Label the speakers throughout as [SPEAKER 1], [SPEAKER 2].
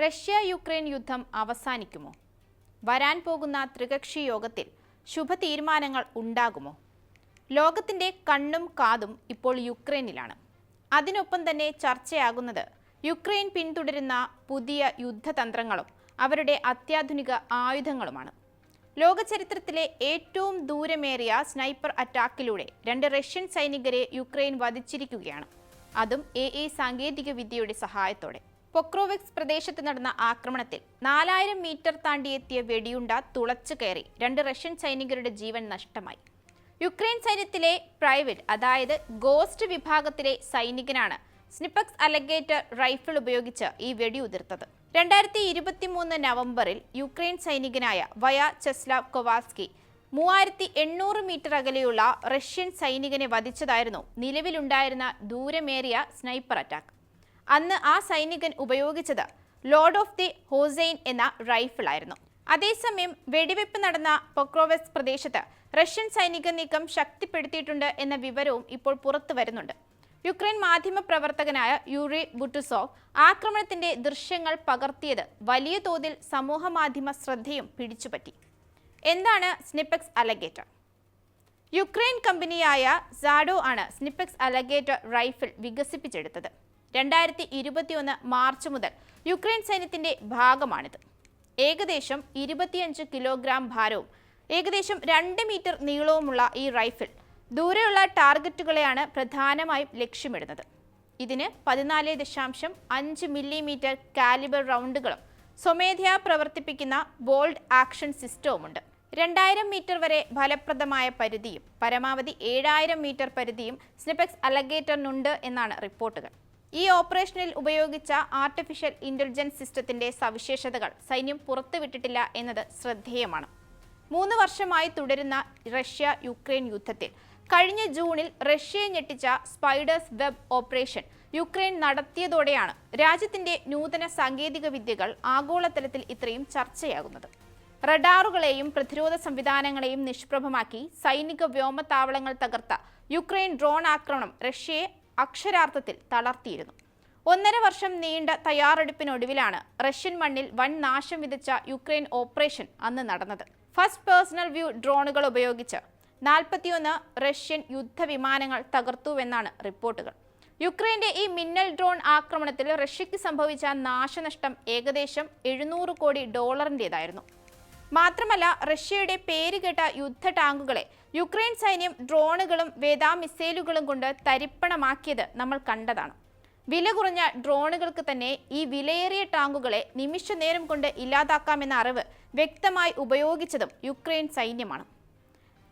[SPEAKER 1] Russia Ukraine യുദ്ധം അവസാനിക്കുമോ? വരാൻ പോകുന്ന ത്രികക്ഷി യോഗത്തിൽ ശുഭ തീരുമാനങ്ങൾ ഉണ്ടാകുമോ? ലോകത്തിന്റെ കണ്ണും കാതും ഇപ്പോൾ യുക്രൈനിലാണ്. അതിനൊപ്പം തന്നെ ചർച്ചയാകുന്നത് യുക്രൈൻ പിന്തുടരുന്ന പുതിയ യുദ്ധതന്ത്രങ്ങളും അവരുടെ അത്യാധുനിക ആയുധങ്ങളുമാണ്. ലോക ചരിത്രത്തിലെ ഏറ്റവും ദൂരമേറിയ സ്നൈപ്പർ അറ്റാക്കിലൂടെ രണ്ട് റഷ്യൻ സൈനികരെ യുക്രൈൻ വധിച്ചിരിക്കുകയാണ്. അതും എ എ സാങ്കേതിക വിദ്യയുടെ സഹായത്തോടെ. പൊക്രോവിക്സ് പ്രദേശത്ത് നടന്ന ആക്രമണത്തിൽ നാലായിരം മീറ്റർ താണ്ടിയെത്തിയ വെടിയുണ്ട തുളച്ചു കയറി. രണ്ട് റഷ്യൻ സൈനികരുടെ ജീവൻ നഷ്ടമായി. യുക്രൈൻ സൈന്യത്തിലെ പ്രൈവറ്റ് അതായത് ഗോസ്റ്റ് വിഭാഗത്തിലെ സൈനികനാണ് സ്നിപ്പക്സ് അലഗേറ്റർ റൈഫിൾ ഉപയോഗിച്ച് ഈ വെടിയുതിർത്തത് രണ്ടായിരത്തി ഇരുപത്തിമൂന്ന് നവംബറിൽ യുക്രൈൻ സൈനികനായ വയ ചെസ്ലാവ് കൊവാസ്കി മൂവായിരത്തി എണ്ണൂറ് മീറ്റർ അകലെയുള്ള റഷ്യൻ സൈനികനെ വധിച്ചതായിരുന്നു നിലവിലുണ്ടായിരുന്ന ദൂരമേറിയ സ്നൈപ്പർ അറ്റാക്ക്. അന്ന് ആ സൈനികൻ ഉപയോഗിച്ചത് ലോർഡ് ഓഫ് ദി ഹോസൈൻ എന്ന റൈഫിളായിരുന്നു. അതേസമയം വെടിവെപ്പ് നടന്ന പൊക്രോവെസ് പ്രദേശത്ത് റഷ്യൻ സൈനിക നീക്കം ശക്തിപ്പെടുത്തിയിട്ടുണ്ട് എന്ന വിവരവും ഇപ്പോൾ പുറത്തു വരുന്നുണ്ട്. യുക്രൈൻ മാധ്യമ പ്രവർത്തകനായ യൂറി ബുട്ടുസോവ് ആക്രമണത്തിന്റെ ദൃശ്യങ്ങൾ പകർത്തിയത് വലിയ തോതിൽ സമൂഹ മാധ്യമ ശ്രദ്ധയും പിടിച്ചുപറ്റി. എന്താണ് സ്നിപ്പെക്സ് അലഗേറ്റർ യുക്രൈൻ കമ്പനിയായ സാഡോ ആണ് സ്നിപ്പെക്സ് അലഗേറ്റർ റൈഫിൾ വികസിപ്പിച്ചെടുത്തത്. രണ്ടായിരത്തി ഇരുപത്തിയൊന്ന് മാർച്ച് മുതൽ യുക്രൈൻ സൈന്യത്തിന്റെ ഭാഗമാണിത്. ഏകദേശം ഇരുപത്തിയഞ്ച് കിലോഗ്രാം ഭാരവും ഏകദേശം രണ്ട് മീറ്റർ നീളവുമുള്ള ഈ റൈഫിൾ ദൂരെയുള്ള ടാർഗറ്റുകളെയാണ് പ്രധാനമായും ലക്ഷ്യമിടുന്നത്. ഇതിന് പതിനാല് ദശാംശം അഞ്ച് മില്ലിമീറ്റർ കാലിബർ റൗണ്ടുകളും സ്വമേധയാ പ്രവർത്തിപ്പിക്കുന്ന ബോൾഡ് ആക്ഷൻ സിസ്റ്റവുമുണ്ട്. രണ്ടായിരം മീറ്റർ വരെ ഫലപ്രദമായ പരിധിയും പരമാവധി ഏഴായിരം മീറ്റർ പരിധിയും സ്നിപെക്സ് അലഗേറ്ററിനുണ്ട് എന്നാണ് റിപ്പോർട്ടുകൾ. ഈ ഓപ്പറേഷനിൽ ഉപയോഗിച്ച ആർട്ടിഫിഷ്യൽ ഇന്റലിജൻസ് സിസ്റ്റത്തിന്റെ സവിശേഷതകൾ സൈന്യം പുറത്തുവിട്ടിട്ടില്ല എന്നത് ശ്രദ്ധേയമാണ്. മൂന്ന് വർഷമായി തുടരുന്ന റഷ്യ യുക്രൈൻ യുദ്ധത്തിൽ കഴിഞ്ഞ ജൂണിൽ റഷ്യയെ ഞെട്ടിച്ച സ്പൈഡേഴ്സ് വെബ് ഓപ്പറേഷൻ യുക്രൈൻ നടത്തിയതോടെയാണ് രാജ്യത്തിന്റെ നൂതന സാങ്കേതിക വിദ്യകൾ ആഗോളതലത്തിൽ ഇത്രയും ചർച്ചയാകുന്നത്. റഡാറുകളെയും പ്രതിരോധ സംവിധാനങ്ങളെയും നിഷ്പ്രഭമാക്കി സൈനിക വ്യോമതാവളങ്ങൾ തകർത്ത യുക്രൈൻ ഡ്രോൺ ആക്രമണം റഷ്യയെ അക്ഷരാർത്ഥത്തിൽ തളർത്തിയിരുന്നു. ഒന്നര വർഷം നീണ്ട തയ്യാറെടുപ്പിനൊടുവിലാണ് റഷ്യൻ മണ്ണിൽ വൻ നാശം വിതച്ച യുക്രൈൻ ഓപ്പറേഷൻ അന്ന് നടന്നത്. ഫസ്റ്റ് പേഴ്സണൽ വ്യൂ ഡ്രോണുകൾ ഉപയോഗിച്ച് നാൽപ്പത്തിയൊന്ന് റഷ്യൻ യുദ്ധവിമാനങ്ങൾ തകർത്തുവെന്നാണ് റിപ്പോർട്ടുകൾ. യുക്രൈന്റെ ഈ മിന്നൽ ഡ്രോൺ ആക്രമണത്തിൽ റഷ്യയ്ക്ക് സംഭവിച്ച നാശനഷ്ടം ഏകദേശം എഴുന്നൂറ് കോടി ഡോളറിന്റെതായിരുന്നു. മാത്രമല്ല റഷ്യയുടെ പേരുകേട്ട യുദ്ധ ടാങ്കുകളെ യുക്രൈൻ സൈന്യം ഡ്രോണുകളും വേദാ മിസൈലുകളും കൊണ്ട് തരിപ്പണമാക്കിയത് നമ്മൾ കണ്ടതാണ്. വില കുറഞ്ഞ ഡ്രോണുകൾക്ക് തന്നെ ഈ വിലയേറിയ ടാങ്കുകളെ നിമിഷ നേരം കൊണ്ട് ഇല്ലാതാക്കാമെന്ന അറിവ് വ്യക്തമായി ഉപയോഗിച്ചതും യുക്രൈൻ സൈന്യമാണ്.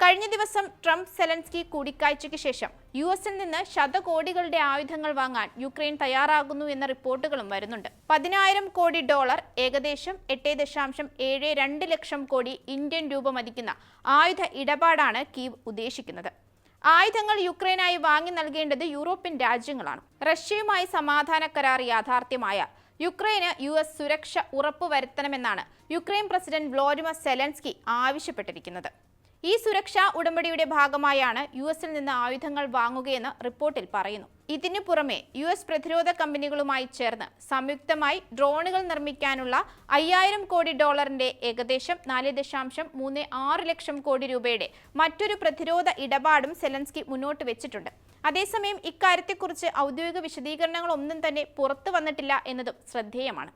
[SPEAKER 1] കഴിഞ്ഞ ദിവസം ട്രംപ് സെലൻസ്കി കൂടിക്കാഴ്ചയ്ക്ക് ശേഷം യു എസിൽ നിന്ന് ശതകോടികളുടെ ആയുധങ്ങൾ വാങ്ങാൻ യുക്രൈൻ തയ്യാറാകുന്നു എന്ന റിപ്പോർട്ടുകളും വരുന്നുണ്ട്. പതിനായിരം കോടി ഡോളർ ഏകദേശം എട്ട് ദശാംശം ഏഴ് രണ്ട് ലക്ഷം കോടി ഇന്ത്യൻ രൂപ മതിക്കുന്ന ആയുധ ഇടപാടാണ് കീവ് ഉദ്ദേശിക്കുന്നത്. ആയുധങ്ങൾ യുക്രൈനായി വാങ്ങി നൽകേണ്ടത് യൂറോപ്യൻ രാജ്യങ്ങളാണ്. റഷ്യയുമായി സമാധാന കരാർ യാഥാർത്ഥ്യമായ യുക്രൈന് യു എസ് സുരക്ഷ ഉറപ്പുവരുത്തണമെന്നാണ് യുക്രൈൻ പ്രസിഡന്റ് വ്ളോഡിമർ സെലൻസ്കി ആവശ്യപ്പെട്ടിരിക്കുന്നത്. ഈ സുരക്ഷാ ഉടമ്പടിയുടെ ഭാഗമായാണ് യു എസിൽ നിന്ന് ആയുധങ്ങൾ വാങ്ങുകയെന്ന് റിപ്പോർട്ടിൽ പറയുന്നു. ഇതിനു പുറമെ യു എസ് പ്രതിരോധ കമ്പനികളുമായി ചേർന്ന് സംയുക്തമായി ഡ്രോണുകൾ നിർമ്മിക്കാനുള്ള അയ്യായിരം കോടി ഡോളറിന്റെ ഏകദേശം നാല് ദശാംശം മൂന്ന് ആറ് ലക്ഷം കോടി രൂപയുടെ മറ്റൊരു പ്രതിരോധ ഇടപാടും സെലൻസ്കി മുന്നോട്ട് വെച്ചിട്ടുണ്ട്. അതേസമയം ഇക്കാര്യത്തെക്കുറിച്ച് ഔദ്യോഗിക വിശദീകരണങ്ങളൊന്നും തന്നെ പുറത്തു വന്നിട്ടില്ല എന്നതും ശ്രദ്ധേയമാണ്.